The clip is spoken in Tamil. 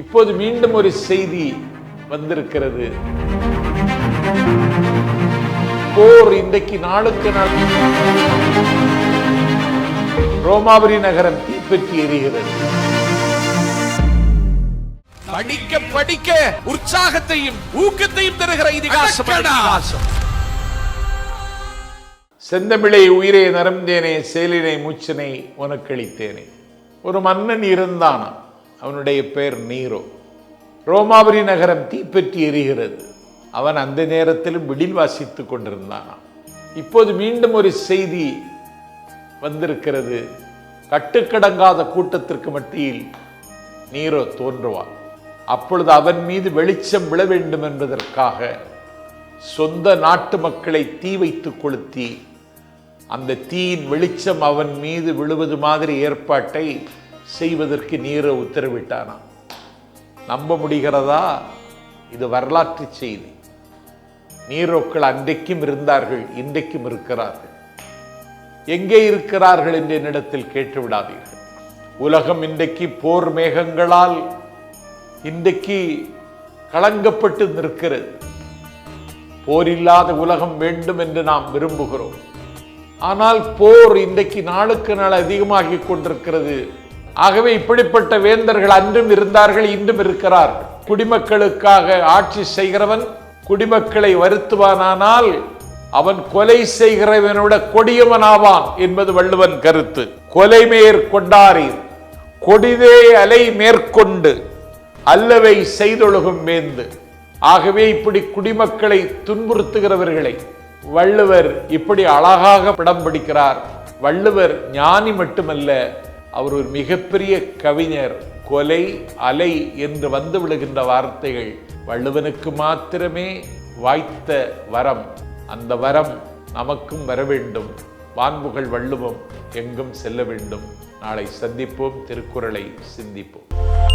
இப்போது மீண்டும் ஒரு செய்தி வந்திருக்கிறது. போர் இன்றைக்கு நாளுக்கு நாள். ரோமாபுரி நகரம் தீப்பற்றி எரிகிறது. படிக்க படிக்க உற்சாகத்தையும் ஊக்கத்தையும் தருகிற இதிகாசம். செந்தமிழை உயிரே நரம்பேனே சேலினை மூச்சினை உனக்களித்தேனே ஒரு மன்னன் இருந்தானாம். அவனுடைய பெயர் நீரோ. ரோமாபுரி நகரம் தீப்பற்றி எரிகிறது. அவன் அந்த நேரத்திலும் விடில் வாசித்துக் கொண்டிருந்தான். இப்போது மீண்டும் ஒரு செய்தி வந்திருக்கிறது. கட்டுக்கடங்காத கூட்டத்திற்கு மத்தியில் நீரோ தோன்றுவான் அப்பொழுது அவன் மீது வெளிச்சம் விழ வேண்டும் என்பதற்காக சொந்த நாட்டு மக்களை தீ வைத்து கொளுத்தி அந்த தீயின் வெளிச்சம் அவன் மீது விழுவது மாதிரி ஏற்பாட்டை செய்வதற்கு நீரோ உத்தரவிட்டானா? நம்ப முடிகிறதா? இது வரலாற்று செய்தி. நீரோக்கள் அன்றைக்கும் இருந்தார்கள் இன்றைக்கும் இருக்கிறார்கள். எங்கே இருக்கிறார்கள் என்று என்னிடத்தில் கேட்டு விடாதீர்கள். உலகம் இன்றைக்கு போர் மேகங்களால் இன்றைக்கு களங்கப்பட்டு நிற்கிறது. போரில்லாத உலகம் வேண்டும் என்று நாம் விரும்புகிறோம். ஆனால் போர் இன்றைக்கு நாளுக்கு நாள் அதிகமாகிக் கொண்டிருக்கிறது. ஆகவே இப்படிப்பட்ட வேந்தர்கள் அன்றும் இருந்தார்கள் இன்றும் இருக்கிறார்கள் குடிமக்களுக்காக ஆட்சி செய்கிறவன் குடிமக்களை வருத்துவானானால் அவன் கொலை செய்கிறவனோட கொடியவனாவான் என்பது வள்ளுவன் கருத்து. கொலை மேற்கொண்டாரீர் கொடிதே அலை மேற்கொண்டு அல்லவை செய்தொழுகும் வேந்து. ஆகவே இப்படி குடிமக்களை துன்புறுத்துகிறவர்களை வள்ளுவர் இப்படி அழகாக படம் பிடிக்கிறார். வள்ளுவர் ஞானி மட்டுமல்ல அவர் ஒரு மிகப்பெரிய கவிஞர் கொலை அலை என்று வந்து விடுகின்ற வார்த்தைகள் வள்ளுவனுக்கு மாத்திரமே வாய்த்த வரம். அந்த வரம் நமக்கும் வர வேண்டும். வான்புகள் வள்ளுவம் எங்கும் செல்ல வேண்டும். நாளை சந்திப்போம் திருக்குறளை சிந்திப்போம்.